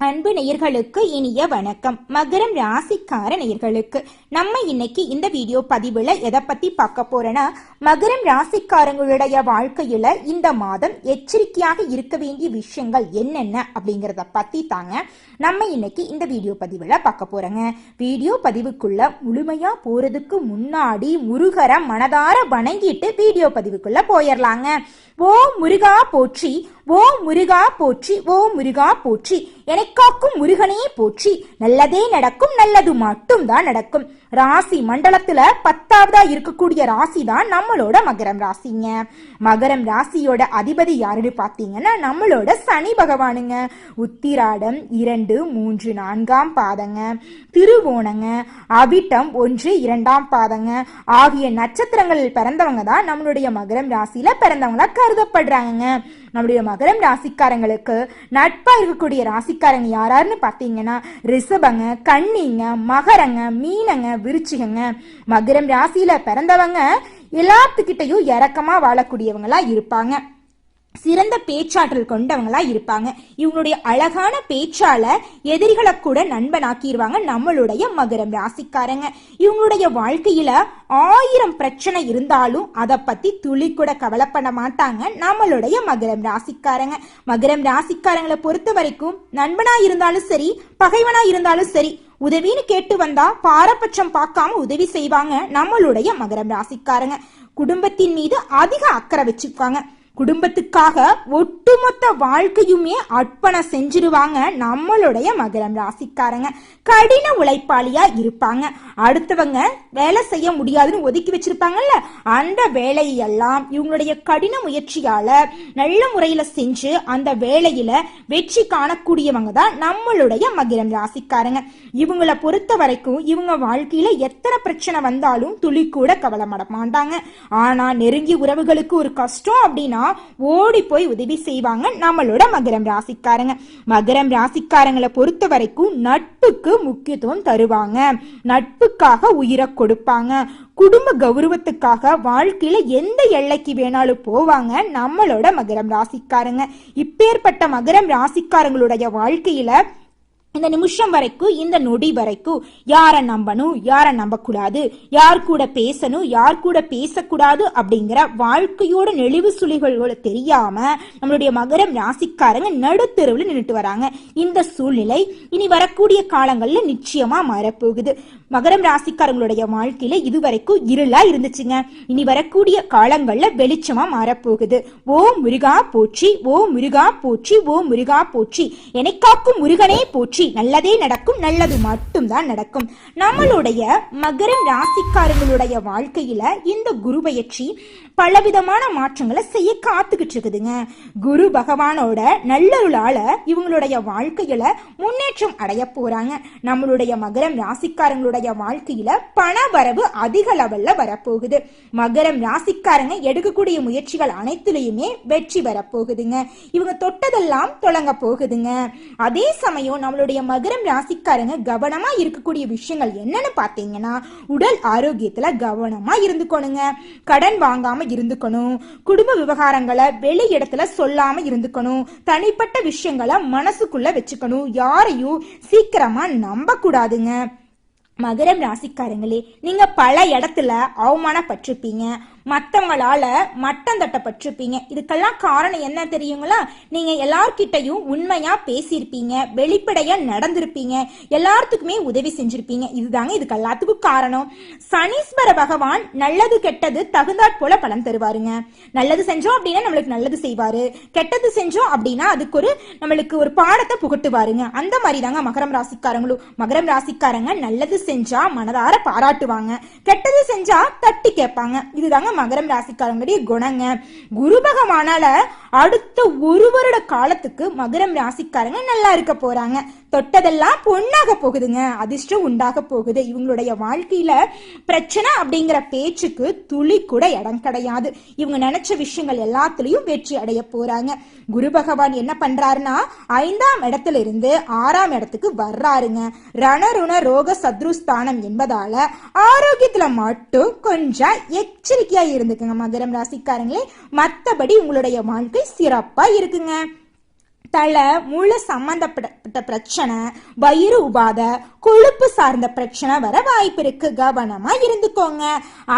அன்பு நேயர்களுக்கு இனிய வணக்கம். மகரம் ராசிக்கார நேயர்களுக்கு நம்ம இன்னைக்கு இந்த வீடியோ பதிவுல எதை பத்தி பார்க்க போறோம்னா மகரம் ராசிக்காரங்களுடைய வாழ்க்கையில இந்த மாதம் எச்சரிக்கையாக இருக்க வேண்டிய விஷயங்கள் என்னென்ன அப்படிங்கறத பத்தி தாங்க நம்ம இன்னைக்கு இந்த வீடியோ பதிவுல பார்க்க போறோங்க. வீடியோ பதிவுக்குள்ள முழுமையா போறதுக்கு முன்னாடி முருகரை மனதார வணங்கிட்டு வீடியோ பதிவுக்குள்ள போயிடலாங்க ஓ முருகா போற்றி ஓ முருகா போற்றி ஓ முருகா போற்றி எனக்காக்கும் முருகனே போற்றி நல்லதே நடக்கும் நல்லது மட்டும் தான் நடக்கும். ராசி மண்டலத்துல பத்தாவதா இருக்கக்கூடிய ராசி தான் நம்மளோட மகரம் ராசிங்க. மகரம் ராசியோட அதிபதி யாருன்னு பாத்தீங்கன்னா நம்மளோட சனி பகவானுங்க. உத்திராடம் இரண்டு மூன்று நான்காம் பாதங்க. திருவோணங்க அவிட்டம் ஒன்று இரண்டாம் பாதங்க. ஆகிய நட்சத்திரங்களில் பிறந்தவங்க தான் நம்மளுடைய மகரம் ராசியில பிறந்தவங்களா கருதப்படுறாங்க நம்முடைய மகரம் ராசிக்காரங்களுக்கு நட்பா இருக்கக்கூடிய ராசிக்காரங்க யாராருன்னு பார்த்தீங்கன்னா ரிஷபங்க கன்னிங்க மகரங்க மீனங்க விருச்சிகங்க. மகரம் ராசியில பிறந்தவங்க எல்லாத்துக்கிட்டையும் இறக்கமா வாழக்கூடியவங்களா இருப்பாங்க. சிறந்த பேச்சாற்றல் கொண்டவங்களா இருப்பாங்க. இவங்களுடைய அழகான பேச்சால எதிரிகளை கூட நண்பனாக்கிடுவாங்க நம்மளுடைய மகரம் ராசிக்காரங்க. இவங்களுடைய வாழ்க்கையில ஆயிரம் பிரச்சனை இருந்தாலும் அதை பத்தி துளி கூட கவலைப்பட மாட்டாங்க. நம்மளுடைய மகரம் ராசிக்காரங்க. மகரம் ராசிக்காரங்களை பொறுத்த வரைக்கும் நண்பனா இருந்தாலும் சரி பகைவனா இருந்தாலும் சரி உதவின்னு கேட்டு வந்தா பாரபட்சம் பார்க்காம உதவி செய்வாங்க நம்மளுடைய மகரம் ராசிக்காரங்க. குடும்பத்தின் மீது அதிக அக்கறை வச்சுக்குவாங்க குடும்பத்துக்காக ஒட்டுமொத்த வாழ்க்கையுமே அர்ப்பணம் செஞ்சிருவாங்க நம்மளுடைய மகரம் ராசிக்காரங்க. கடின உழைப்பாளியா இருப்பாங்க. அடுத்தவங்க வேலை செய்ய முடியாதுன்னு ஒதுக்கி வச்சிருப்பாங்கல்ல? அந்த வேலையெல்லாம் இவங்களுடைய கடின முயற்சியால நல்ல முறையில செஞ்சு அந்த வேலையில வெற்றி காணக்கூடியவங்க தான் நம்மளுடைய மகரம் ராசிக்காரங்க. இவங்கள பொறுத்த வரைக்கும் இவங்க வாழ்க்கையில எத்தனை பிரச்சனை வந்தாலும் துளி கூட கவலைப்பட மாட்டாங்க. ஆனா நெருங்கிய உறவுகளுக்கு ஒரு கஷ்டம் அப்படின்னா ஓடி போய் உதவி செய்வாங்க நம்மளோட மகரம் ராசிக்காரங்க. மகரம் ராசிக்காரங்களை பொறுத்த வரைக்கும் நட்புக்கு முக்கியத்துவம் தருவாங்க. நட்புக்காக உயிரை கொடுப்பாங்க. குடும்ப கௌரவத்துக்காக வாழ்க்கையில எந்த எல்லைக்கு வேணாலும் போவாங்க நம்மளோட மகரம் ராசிக்காரங்க. இப்பேற்பட்ட மகரம் ராசிக்காரங்களுடைய வாழ்க்கையில இந்த நிமிஷம் வரைக்கும் இந்த நொடி வரைக்கும் யாரை நம்பணும் யாரை நம்பக்கூடாது யார் கூட பேசணும் யார் கூட பேசக்கூடாது அப்படிங்கிற வாழ்க்கையோட நெளிவு சுழிகளோட தெரியாம நம்மளுடைய மகரம் ராசிக்காரங்க நடுத்தெருவில் நின்றுட்டு வராங்க. இந்த சூழ்நிலை இனி வரக்கூடிய காலங்களில் நிச்சயமா மாறப்போகுது. மகரம் ராசிக்காரங்களுடைய வாழ்க்கையில இதுவரைக்கும் இருளா இருந்துச்சுங்க. இனி வரக்கூடிய காலங்களில் வெளிச்சமா மாறப்போகுது. ஓ முருகா போற்றி ஓ முருகா போற்றி ஓ முருகா போற்றி. எனக்காக்கும் முருகனே போற்றி நல்லதே நடக்கும் நல்லது மட்டும்தான் நடக்கும். நம்மளுடைய மகரம் ராசிக்காரங்களுடைய வாழ்க்கையில இந்த குரு பயிற்சி பலவிதமான மாற்றங்களை செய்ய காத்துக்கிட்டு இருக்குதுங்க. குரு பகவானோட நல்லருளால இவங்களுடைய வாழ்க்கையில முன்னேற்றம் அடைய போறாங்க. நம்மளுடைய மகரம் ராசிக்காரங்களுடைய வாழ்க்கையில பண வரவு அதிக லெவல்ல வரப்போகுது. மகரம் ராசிக்காரங்க எடுக்கக்கூடிய முயற்சிகள் அனைத்துலயுமே வெற்றி வரப்போகுதுங்க. இவங்க தொட்டதெல்லாம் தொடங்க போகுதுங்க. அதே சமயம் நம்மளுடைய மகரம் ராசிக்காரங்க கவனமா இருக்கக்கூடிய விஷயங்கள் என்னன்னு பாத்தீங்கன்னா உடல் ஆரோக்கியத்துல கவனமா இருந்துக்கணுங்க. கடன் வாங்காம இருந்துக்கணும். குடும்ப விவகாரங்களை வெளி இடத்துல சொல்லாம இருந்துக்கணும். தனிப்பட்ட விஷயங்களை மனசுக்குள்ள வச்சுக்கணும். யாரையும் சீக்கிரமா நம்ப கூடாதுங்க மகரம் ராசிக்காரங்களே நீங்க பல இடத்துல அவமானப்பட்டிருப்பீங்க. மற்றவங்களால மட்டம் தட்டப்பட்டிருப்பீங்க. இதுக்கெல்லாம் காரணம் என்ன தெரியுங்களா? நீங்க எல்லார்கிட்டையும் உண்மையா பேசியிருப்பீங்க வெளிப்படையா நடந்திருப்பீங்க எல்லாத்துக்குமே உதவி செஞ்சிருப்பீங்க. இதுதாங்க இதுக்கு எல்லாத்துக்கும் காரணம். சனீஸ்வர பகவான் நல்லது கெட்டது தகுந்தாற் போல பலன் தருவாருங்க. நல்லது செஞ்சோம் அப்படின்னா நம்மளுக்கு நல்லது செய்வாரு. கெட்டது செஞ்சோம் அப்படின்னா அதுக்கு ஒரு நம்மளுக்கு ஒரு பாடத்தை புகட்டுவாருங்க. அந்த மாதிரி தாங்க மகரம் ராசிக்காரங்களும். மகரம் ராசிக்காரங்க நல்லது செஞ்சா மனதார பாராட்டுவாங்க. கெட்டது செஞ்சா தட்டி கேட்பாங்க. இதுதாங்க மகரம் ராசிக்காரங்களுடைய குணங்க. குரு பகவானால அடுத்த ஒரு வருட காலத்துக்கு மகரம் ராசிக்காரங்க நல்லா இருக்க போறாங்க. தொட்டதெல்லாம் பொண்ணாக போகுதுங்க. அதிர்ஷ்டம் உண்டாக போகுது. இவங்களுடைய வாழ்க்கையில பிரச்சனை அப்படிங்கிற பேச்சுக்கு துளி கூட இடம் கிடையாது. இவங்க நினைச்ச விஷயங்கள் எல்லாத்துலயும் வெற்றி அடைய போறாங்க. குரு பகவான் என்ன பண்றாருன்னா ஐந்தாம் இடத்துல இருந்து ஆறாம் இடத்துக்கு வர்றாருங்க. ரணருண ரோக சத்ருஸ்தானம் என்பதால ஆரோக்கியத்துல மட்டும் கொஞ்சம் எச்சரிக்கையா இருந்துக்குங்க மகரம் ராசிக்காரங்களே. மத்தபடி உங்களுடைய வாழ்க்கை சிறப்பா இருக்குங்க. தலை முழு சம்பந்தப்பட்ட பிரச்சனை வயிறு உபாத கொழுப்பு சார்ந்த பிரச்சனை வர வாய்ப்பு இருக்கு. கவனமா இருந்துக்கோங்க.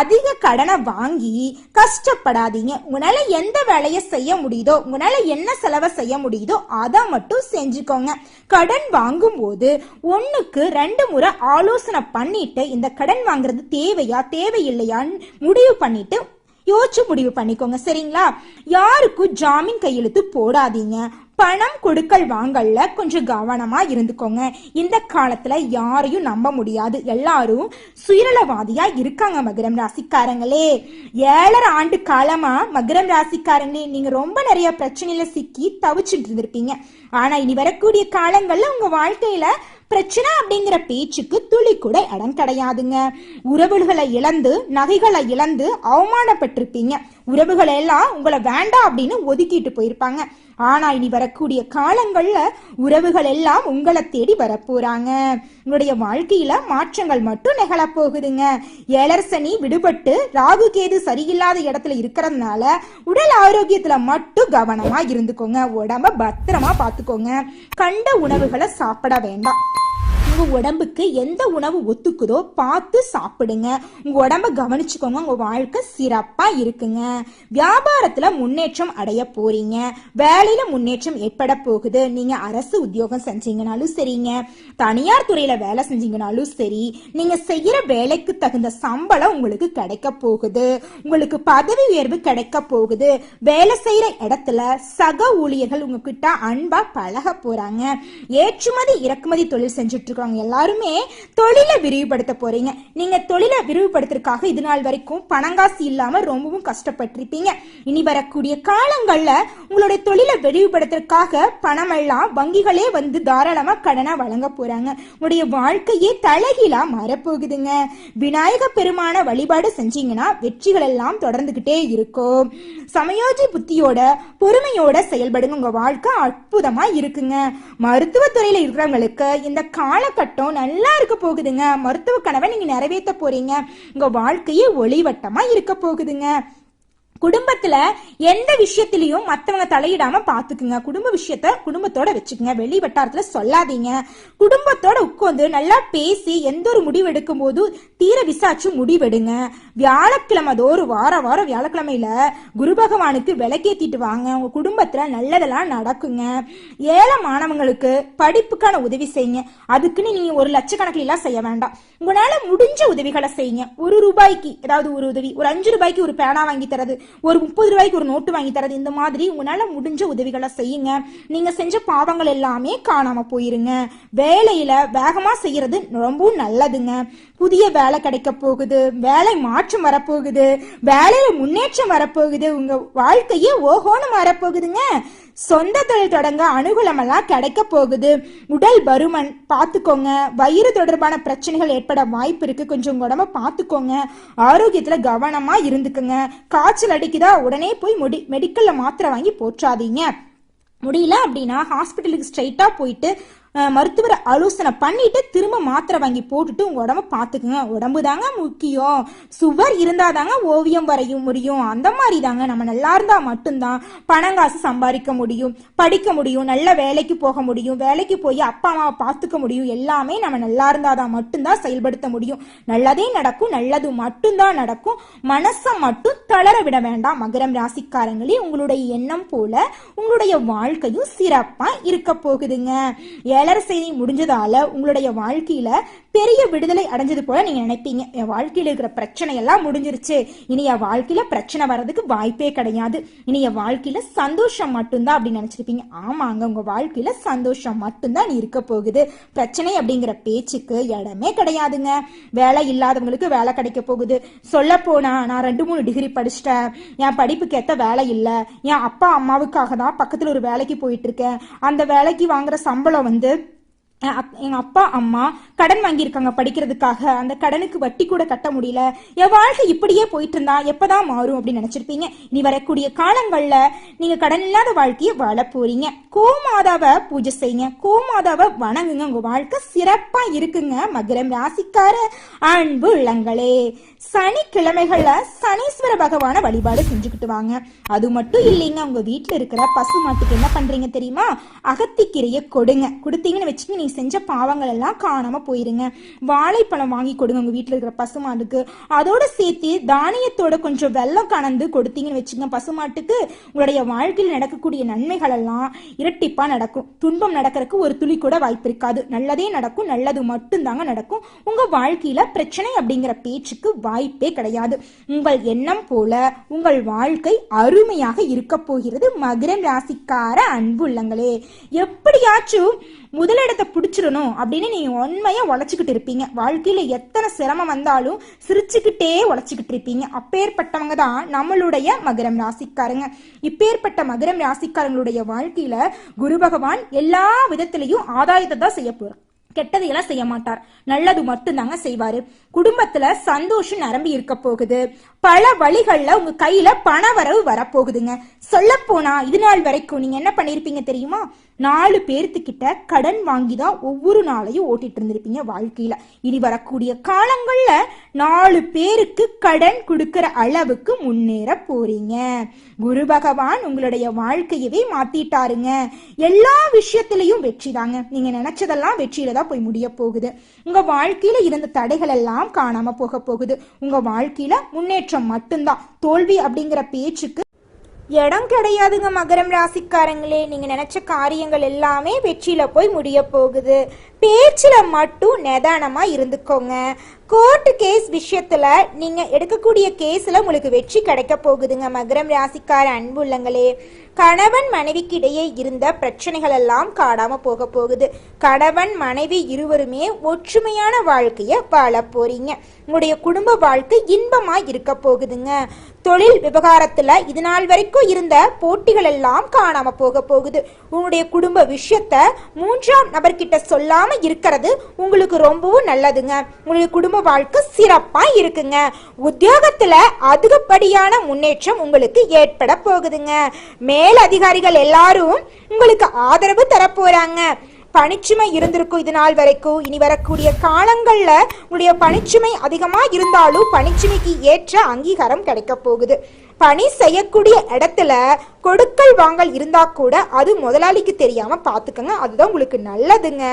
அதிக கடனை வாங்கி கஷ்டப்படாதீங்க. உங்களால எந்த வேலையை செய்ய முடியுதோ உங்களால என்ன செலவை செய்ய முடியுதோ அதை மட்டும் செஞ்சுக்கோங்க. கடன் வாங்கும்போது ஒன்றுக்கு ரெண்டு முறை ஆலோசனை பண்ணிட்டு இந்த கடன் வாங்குறது தேவையா தேவையில்லையான்னு முடிவு பண்ணிட்டு யோசிச்சு முடிவு பண்ணிக்கோங்க. சரிங்களா? யாருக்கும் ஜாமீன் கையெழுத்து போடாதீங்க. பணம் கொடுக்கல் வாங்கல்ல கொஞ்சம் கவனமா இருந்துக்கோங்க. இந்த காலத்துல யாரையும் நம்ப முடியாது. எல்லாரும் சுயநலவாதியா இருக்காங்க மகரம் ராசிக்காரங்களே. ஏழரை ஆண்டு காலமா மகரம் ராசிக்காரங்களே நீங்க ரொம்ப நிறைய பிரச்சனையில சிக்கி தவிச்சிட்டு இருந்திருப்பீங்க. ஆனா இனி வரக்கூடிய காலங்கள்ல உங்க வாழ்க்கையில பிரச்சனை அப்படிங்கிற பேச்சுக்கு துளி கூட இடம் கிடையாதுங்க. உறவுகளை இழந்து நகைகளை இழந்து அவமானப்பட்டிருப்பீங்க. உறவுகளை எல்லாம் உங்களை வேண்டாம் அப்படின்னு ஒதுக்கிட்டு போயிருப்பாங்க. ஆனா இனி வரக்கூடிய காலங்கள்ல உறவுகள் எல்லாம் உங்களை தேடி வரப்போறாங்க. உங்களுடைய வாழ்க்கையில மாற்றங்கள் மட்டும் நிகழப்போகுதுங்க ஏழரசனி விடுபட்டு ராகு கேது சரியில்லாத இடத்துல இருக்கிறதுனால உடல் ஆரோக்கியத்துல மட்டும் கவனமா இருந்துக்கோங்க. உடம்ப பத்திரமா பாத்துக்கோங்க கண்ட உணவுகளை சாப்பிட வேண்டாம். உங்க உடம்புக்கு எந்த உணவு ஒத்துக்குதோ பார்த்து சாப்பிடுங்க. உங்க உடம்ப கவனிச்சுக்கோங்க. உங்க வாழ்க்கை சிறப்பா இருக்குங்க. வியாபாரத்துல முன்னேற்றம் அடைய போறீங்க. வேலையில முன்னேற்றம் ஏற்பட போகுது. நீங்க அரசு உத்தியோகம் செஞ்சீங்கனாலும் சரிங்க. தனியார் துறையில வேலை செஞ்சீங்கனாலும் சரி நீங்க செய்யற வேலைக்கு தகுந்த சம்பளம் உங்களுக்கு கிடைக்க போகுது. உங்களுக்கு பதவி உயர்வு கிடைக்க போகுது. வேலை செய்யற இடத்துல சக ஊழியர்கள் உங்ககிட்ட அன்பா பழக போறாங்க. ஏற்றுமதி இறக்குமதி தொழில் செஞ்சுட்டு இருக்கிறவங்க எல்லாருமே தொழிலை விரிவுபடுத்த போறீங்க. நீங்க தொழிலை விரிவுபடுத்துறதுக்காக இது நாள் வரைக்கும் பணங்காசு இல்லாம ரொம்பவும் கஷ்டப்பட்டிருப்பீங்க. இனி வரக்கூடிய காலங்கள்ல உங்களுடைய தொழிலை விரிவுபடுத்துறதுக்காக பணம் எல்லாம் வங்கிகளே வந்து தாராளமா கடனா வழங்க போறாங்க. உங்களுடைய வாழ்க்கையே தலகிலா மாறப்போகுதுங்க. விநாயக பெருமான வழிபாடு செஞ்சீங்கன்னா வெற்றிகள் எல்லாம் தொடர்ந்துகிட்டே இருக்கும். சமயோஜி புத்தியோட பொறுமையோட செயல்படுங்க. உங்க வாழ்க்கை அற்புதமா இருக்குங்க. மருத்துவத்துறையில இருக்கிறவங்களுக்கு இந்த காலகட்டம் நல்லா இருக்க போகுதுங்க. மருத்துவ கனவை நீங்க நிறைவேற்ற போறீங்க. உங்க வாழ்க்கையே ஒளிவட்டமா இருக்க போகுதுங்க. குடும்பத்துல எந்த விஷயத்திலையும் மத்தவங்க தலையிடாம பாத்துக்குங்க. குடும்ப விஷயத்த குடும்பத்தோட வச்சுக்கோங்க. வெளி வட்டாரத்துல சொல்லாதீங்க. குடும்பத்தோட உட்காந்து நல்லா பேசி எந்த ஒரு முடிவு எடுக்கும் போது தீர விசாரிச்சு முடிவெடுங்க. வியாழக்கிழமை ஒரு வார வாரம் வியாழக்கிழமையில குரு பகவானுக்கு விளக்கேத்திட்டு வாங்க. உங்க குடும்பத்துல நல்லதெல்லாம் நடக்குங்க. ஏழை மாணவங்களுக்கு படிப்புக்கான உதவி செய்யுங்க. அதுக்குன்னு நீங்க ஒரு லட்சக்கணக்கில் எல்லாம் செய்ய வேண்டாம். உங்களால முடிஞ்ச உதவிகளை செய்யுங்க. ஒரு ரூபாய்க்கு ஏதாவது ஒரு உதவி ஒரு அஞ்சு ரூபாய்க்கு ஒரு பேனா வாங்கி தரது. ஒரு முப்பது ரூபாய்க்கு ஒரு நோட்டு வாங்கி தரது இந்த மாதிரி உங்களால முடிஞ்ச உதவிகளை செய்யுங்க. நீங்க செஞ்ச பாவங்கள் எல்லாமே காணாம போயிருங்க. வேலையில வேகமா செய்யறது ரொம்பவும் நல்லதுங்க. புதிய வேலை கிடைக்க போகுது. வேலை மாற்றம் வரப்போகுது. வேலையில முன்னேற்றம் வரப்போகுது. உங்க வாழ்க்கையே ஓஹோன்னு வரப்போகுதுங்க சொந்த தொழில் தொடங்க அனுகூலமெல்லாம் கிடைக்க போகுது. உடல் பருமன் பார்த்துக்கோங்க. வயிறு தொடர்பான பிரச்சனைகள் ஏற்பட வாய்ப்பு இருக்கு. கொஞ்சம் உடம்ப பார்த்துக்கோங்க. ஆரோக்கியத்துல கவனமா இருந்துக்குங்க. காய்ச்சல் அடிக்குதா உடனே போய் முடி மெடிக்கல்ல மாத்திரை வாங்கி போற்றாதீங்க. முடியல அப்படின்னா ஹாஸ்பிட்டலுக்கு ஸ்ட்ரைட்டாக போயிட்டு மருத்துவரை ஆலோசனை பண்ணிட்டு திரும்ப மாத்திரை வாங்கி போட்டுட்டு உங்க உடம்ப பார்த்துக்குங்க உடம்பு தாங்க முக்கியம். சுவர் இருந்தாதாங்க ஓவியம் வரைய முடியும். அந்த மாதிரி தாங்க நம்ம நல்லா இருந்தா மட்டும்தான் பணம் காசு சம்பாதிக்க முடியும். படிக்க முடியும். நல்ல வேலைக்கு போக முடியும். வேலைக்கு போய் அப்பா அம்மாவை பார்த்துக்க முடியும். எல்லாமே நம்ம நல்லா இருந்தாதான் மட்டும்தான் செயல்படுத்த முடியும். நல்லதே நடக்கும். நல்லது மட்டும்தான் நடக்கும். மனசை மட்டும் தளர விட வேண்டாம். மகரம் ராசிக்காரங்களே உங்களுடைய எண்ணம் போல உங்களுடைய வாழ்க்கையும் சிறப்பா இருக்க போகுதுங்க. ஏழரை செய்தி முடிஞ்சதால உங்களுடைய வாழ்க்கையில பெரிய விடுதலை அடைஞ்சது போல நீங்க நினைப்பீங்க. என் வாழ்க்கையில இருக்கிற பிரச்சனை எல்லாம் முடிஞ்சிருச்சு. இனி என் வாழ்க்கையில பிரச்சனை வர்றதுக்கு வாய்ப்பே கிடையாது. இனி என் வாழ்க்கையில சந்தோஷம் மட்டும்தான் அப்படின்னு நினைச்சிருப்பீங்க. ஆமாங்க உங்க வாழ்க்கையில சந்தோஷம் மட்டும்தான் இருக்க போகுது. பிரச்சனை அப்படிங்கிற பேச்சுக்கு இடமே கிடையாதுங்க. வேலை இல்லாதவங்களுக்கு வேலை கிடைக்க போகுது. சொல்ல போனா நான் ரெண்டு மூணு டிகிரி படிச்சிட்டேன். என் படிப்புக்கு ஏத்த வேலை இல்லை. என் அப்பா அம்மாவுக்காக தான் பக்கத்துல ஒரு வேலைக்கு போயிட்டு இருக்கேன். அந்த வேலைக்கு வாங்குற சம்பளம் வந்து என் அப்- எங்க அப்பா அம்மா கடன் வாங்கியிருக்காங்க படிக்கிறதுக்காக. அந்த கடனுக்கு வட்டி கூட கட்ட முடியல. என் வாழ்க்கை இப்படியே போயிட்டு இருந்தா எப்பதான் மாறும் அப்படின்னு நினைச்சிருப்பீங்க. இனி வரக்கூடிய காலங்கள்ல நீங்க கடன் இல்லாத வாழ்க்கையை வாழ போறீங்க. கோமாதாவை பூஜை செய்யுங்க. கோமாதாவை வணங்குங்க. உங்க வாழ்க்கை சிறப்பா இருக்குங்க. மகரம் ராசிக்கார அன்பு உள்ளங்களே. சனிக்கிழமைகள்ல சனீஸ்வர பகவான வழிபாடு செஞ்சுக்கிட்டு வாங்க. அது மட்டும் இல்லைங்க உங்க வீட்டுல இருக்கிற பசு மாட்டுக்கு என்ன பண்றீங்க தெரியுமா? அகத்திக்கீரையை கொடுங்க. கொடுத்தீங்கன்னு வச்சுங்க நீங்க செஞ்ச பாவங்கள் எல்லாம் காணாம போயிருங்க. வாழைப்பழம் வாங்கி கொடுங்க உங்க வீட்டில் இருக்கிற பசுமாட்டுக்கு. அதோட சேர்த்து தானியத்தோட கொஞ்சம் வெள்ளம் கலந்து கொடுத்தீங்கன்னு வச்சுங்க பசுமாட்டுக்கு உங்களுடைய வாழ்க்கையில் நடக்கக்கூடிய நன்மைகள் எல்லாம் இரட்டிப்பா நடக்கும். துன்பம் நடக்கிறதுக்கு ஒரு துளி கூட வாய்ப்பு இருக்காது. நல்லதே நடக்கும் நல்லது மட்டும்தாங்க நடக்கும். உங்க வாழ்க்கையில பிரச்சனை அப்படிங்கிற பேச்சுக்கு வாய்ப்பே கிடையாது. உங்கள் எண்ணம் போல உங்கள் வாழ்க்கை அருமையாக இருக்க போகிறது மகரம் ராசிக்கார அன்புள்ளங்களே. எப்படியாச்சும் முதலிடத்தை பிடிச்சிடணும் அப்படின்னு நீங்க உண்மையா உழைச்சிக்கிட்டு இருப்பீங்க. வாழ்க்கையில எத்தனை சிரமம் வந்தாலும் சிரிச்சுக்கிட்டே உழைச்சிக்கிட்டு இருப்பீங்க. அப்பேற்பட்டவங்க தான் நம்மளுடைய மகரம் ராசிக்காரங்க. இப்பேற்பட்ட மகரம் ராசிக்காரங்களுடைய வாழ்க்கையில குரு பகவான் எல்லா விதத்திலையும் ஆதாயத்தை தான் செய்ய போறார். கெட்டதையெல்லாம் செய்ய மாட்டார். நல்லது மட்டும்தாங்க செய்வாரு. குடும்பத்துல சந்தோஷம் நிரம்பி இருக்க போகுது. பல வழிகள்ல உங்க கையில பண வரவு வரப்போகுதுங்க. சொல்ல போனா இது நாள் வரைக்கும் நீங்க என்ன பண்ணிருப்பீங்க தெரியுமா? நாலு பேர்த்துக்கிட்ட கடன் வாங்கி தான் ஒவ்வொரு நாளையும் ஓட்டிட்டு இருந்திருப்பீங்க வாழ்க்கையில. இனி வரக்கூடிய காலங்கள்ல நாலு பேருக்கு கடன் கொடுக்கிற அளவுக்கு முன்னேற போறீங்க. குரு பகவான் உங்களுடைய வாழ்க்கையவே மாத்திட்டாருங்க. எல்லா விஷயத்திலையும் வெற்றி தாங்க. நீங்க நினைச்சதெல்லாம் வெற்றியில தான் போய் முடிய போகுது. உங்க வாழ்க்கையில இருந்த தடைகள் எல்லாம் காணாம போக போகுது. உங்க வாழ்க்கையில முன்னேற்றம் மட்டும்தான். தோல்வி அப்படிங்கிற பேச்சுக்கு இடம் கிடையாதுங்க மகரம் ராசிக்காரங்களே. நீங்க நினைச்ச காரியங்கள் எல்லாமே வெற்றியில போய் முடிய போகுது. பேச்சில் மட்டும் நிதானமாக இருந்துக்கோங்க. கோர்ட்டு கேஸ் விஷயத்தில் நீங்கள் எடுக்கக்கூடிய கேஸில் உங்களுக்கு வெற்றி கிடைக்க போகுதுங்க மகரம் ராசிக்கார அன்புள்ளங்களே கணவன் மனைவிக்கு இடையே இருந்த பிரச்சனைகள் எல்லாம் காணாமல் போக போகுது. கணவன் மனைவி இருவருமே ஒற்றுமையான வாழ்க்கையை வாழ போறீங்க. உங்களுடைய குடும்ப வாழ்க்கை இன்பமாக இருக்க போகுதுங்க. தொழில் விவகாரத்தில் இது நாள் வரைக்கும் இருந்த போட்டிகள் எல்லாம் காணாமல் போக போகுது. உங்களுடைய குடும்ப விஷயத்த மூன்றாம் நபர்கிட்ட சொல்லாம இருக்கிறது உங்களுக்கு ரொம்பவும் நல்லதுங்க. உங்களுடைய குடும்ப வாழ்க்கை சிறப்பா இருக்குங்க. உத்தியோகத்துல அதிகப்படியான முன்னேற்றம் உங்களுக்கு ஏற்பட போகுதுங்க. மேல் அதிகாரிகள் எல்லாரும் உங்களுக்கு ஆதரவு தரப்போறாங்க பணிச்சுமை இருந்திருக்கும் இது நாள் வரைக்கும். இனி வரக்கூடிய காலங்களில் உங்களுடைய பணிச்சுமை அதிகமாக இருந்தாலும் பணிச்சுமைக்கு ஏற்ற அங்கீகாரம் கிடைக்க போகுது. பணி செய்யக்கூடிய இடத்துல கொடுக்கல் வாங்கல் இருந்தா கூட அது முதலாளிக்கு தெரியாம பாத்துக்கங்க. அதுதான் உங்களுக்கு நல்லதுங்க.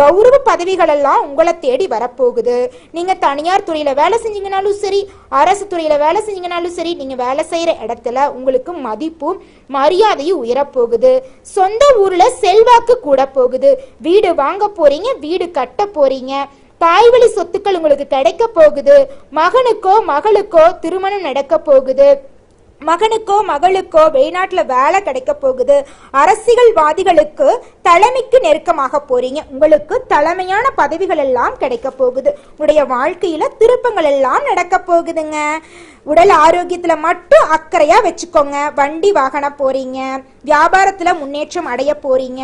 கௌரவ பதவிகள் எல்லாம் உங்களை தேடி வரப்போகுது. நீங்க தனியார் துறையில வேலை செஞ்சீங்கனாலும் சரி அரசு துறையில வேலை செஞ்சீங்கனாலும் சரி நீங்க வேலை செய்யற இடத்துல உங்களுக்கு மதிப்பும் மரியாதையும் உயரப்போகுது. சொந்த ஊர்ல செல்வாக்கு கூட போகுது. வீடு வாங்க போறீங்க வீடு கட்ட போறீங்க. தாய்வழி சொத்துக்கள் உங்களுக்கு கிடைக்க போகுது. மகனுக்கோ மகளுக்கோ திருமணம் நடக்க போகுது. மகனுக்கோ மகளுக்கோ வெளிநாட்டில் வேலை கிடைக்க போகுது. அரசியல்வாதிகளுக்கு தலைமைக்கு நெருக்கமாக போறீங்க. உங்களுக்கு தலைமையான பதவிகள் எல்லாம் கிடைக்க போகுது. உடைய வாழ்க்கையில திருப்பங்கள் எல்லாம் நடக்க போகுதுங்க. உடல் ஆரோக்கியத்துல மட்டும் அக்கறையா வச்சுக்கோங்க. வண்டி வாகனம் போறீங்க. வியாபாரத்துல முன்னேற்றம் அடைய போறீங்க.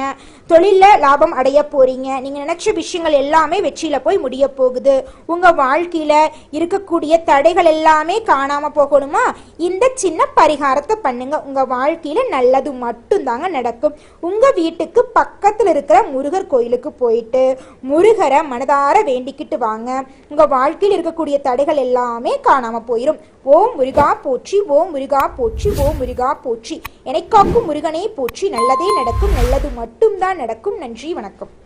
தொழிலில் லாபம் அடைய போறீங்க. நீங்கள் நினைச்ச விஷயங்கள் எல்லாமே வெற்றியில் போய் முடிய போகுது. உங்க வாழ்க்கையில் இருக்கக்கூடிய தடைகள் எல்லாமே காணாமல் போகணுமா? இந்த சின்ன பரிகாரத்தை பண்ணுங்க. உங்க வாழ்க்கையில் நல்லது மட்டும்தாங்க நடக்கும். உங்க வீட்டுக்கு பக்கத்தில் இருக்கிற முருகர் கோயிலுக்கு போயிட்டு முருகரை மனதார வேண்டிக்கிட்டு வாங்க. உங்க வாழ்க்கையில் இருக்கக்கூடிய தடைகள் எல்லாமே காணாமல் போயிடும் ஓம் முருகா போற்றி ஓம் முருகா போற்றி ஓம் முருகா போற்றி. எனக்காக்கும் முருகனே போற்றி. நல்லதே நடக்கும். நல்லது மட்டும்தான் நடக்கும். நன்றி வணக்கம்.